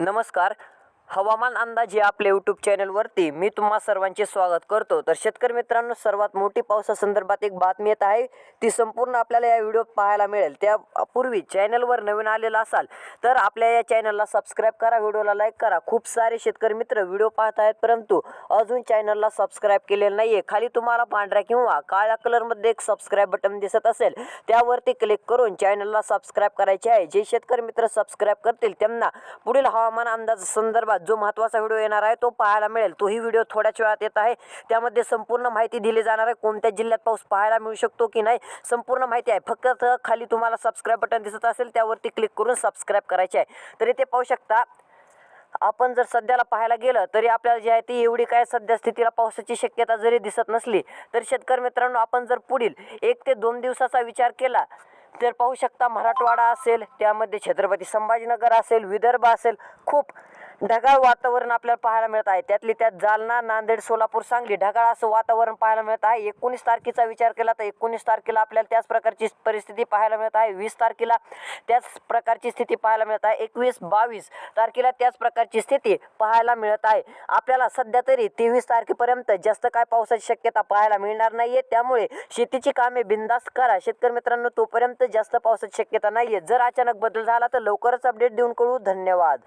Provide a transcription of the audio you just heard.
नमस्कार. हवामान अंदाज या आपल्या यूट्यूब चॅनलवरती मी तुम्हा सर्वांचे स्वागत करतो. तर शेतकरी मित्रांनो सर्वात मोठी पावसासंदर्भात एक बातमी येत आहे. ती संपूर्ण आपल्याला या व्हिडिओत पाहायला मिळेल. त्यापूर्वी चॅनलवर नवीन आलेला असाल तर आपल्या या चॅनलला सबस्क्राईब करा व्हिडिओला लाईक करा. खूप सारे शेतकरी मित्र व्हिडिओ पाहत आहेत परंतु अजून चॅनलला सबस्क्राईब केलेलं नाही आहे खाली तुम्हाला पांढऱ्या किंवा काळ्या कलरमध्ये एक सबस्क्राईब बटन दिसत असेल त्यावरती क्लिक करून चॅनलला सबस्क्राईब करायचे आहे. जे शेतकरी मित्र सबस्क्राईब करतील त्यांना पुढील हवामान अंदाज संदर्भात जो महत्त्वाचा व्हिडिओ येणार आहे तो पाहायला मिळेल. तोही व्हिडिओ थोड्याच वेळात येत आहे. त्यामध्ये संपूर्ण माहिती दिली जाणार आहे. कोणत्या जिल्ह्यात पाऊस पाहायला मिळू शकतो की नाही संपूर्ण माहिती आहे. फक्त खाली तुम्हाला सबस्क्राईब बटन दिसत असेल त्यावरती क्लिक करून सबस्क्राईब करायचे आहे. तर इथे पाहू शकता आपण जर सध्याला पाहायला गेलं तरी आपल्याला जी आहे ती एवढी काय सध्या स्थितीला पावसाची शक्यता जरी दिसत नसली तर शेतकरी मित्रांनो आपण जर पुढील एक ते दोन दिवसाचा विचार केला तर पाहू शकता मराठवाडा असेल त्यामध्ये छत्रपती संभाजीनगर असेल विदर्भ असेल खूप ढगाळ वातावरण आपल्याला पाहायला मिळत आहे. त्यातली त्यात जालना नांदेड सोलापूर सांगली ढगाळ असं वातावरण पाहायला मिळत आहे. एकोणीस तारखेचा विचार केला तर एकोणीस तारखेला आपल्याला त्याच प्रकारची परिस्थिती पाहायला मिळत आहे. वीस तारखेला त्याच प्रकारची स्थिती पाहायला मिळत आहे. एकवीस बावीस तारखेला त्याच प्रकारची स्थिती पाहायला मिळत आहे. आपल्याला सध्या तरी तेवीस तारखेपर्यंत जास्त काय पावसाची शक्यता पाहायला मिळणार नाहीये. त्यामुळे शेतीची कामे बिंदास्त करा. शेतकरी मित्रांनो तोपर्यंत जास्त पावसाची शक्यता नाहीये. जर अचानक बदल झाला तर लवकरच अपडेट देऊन कळू धन्यवाद.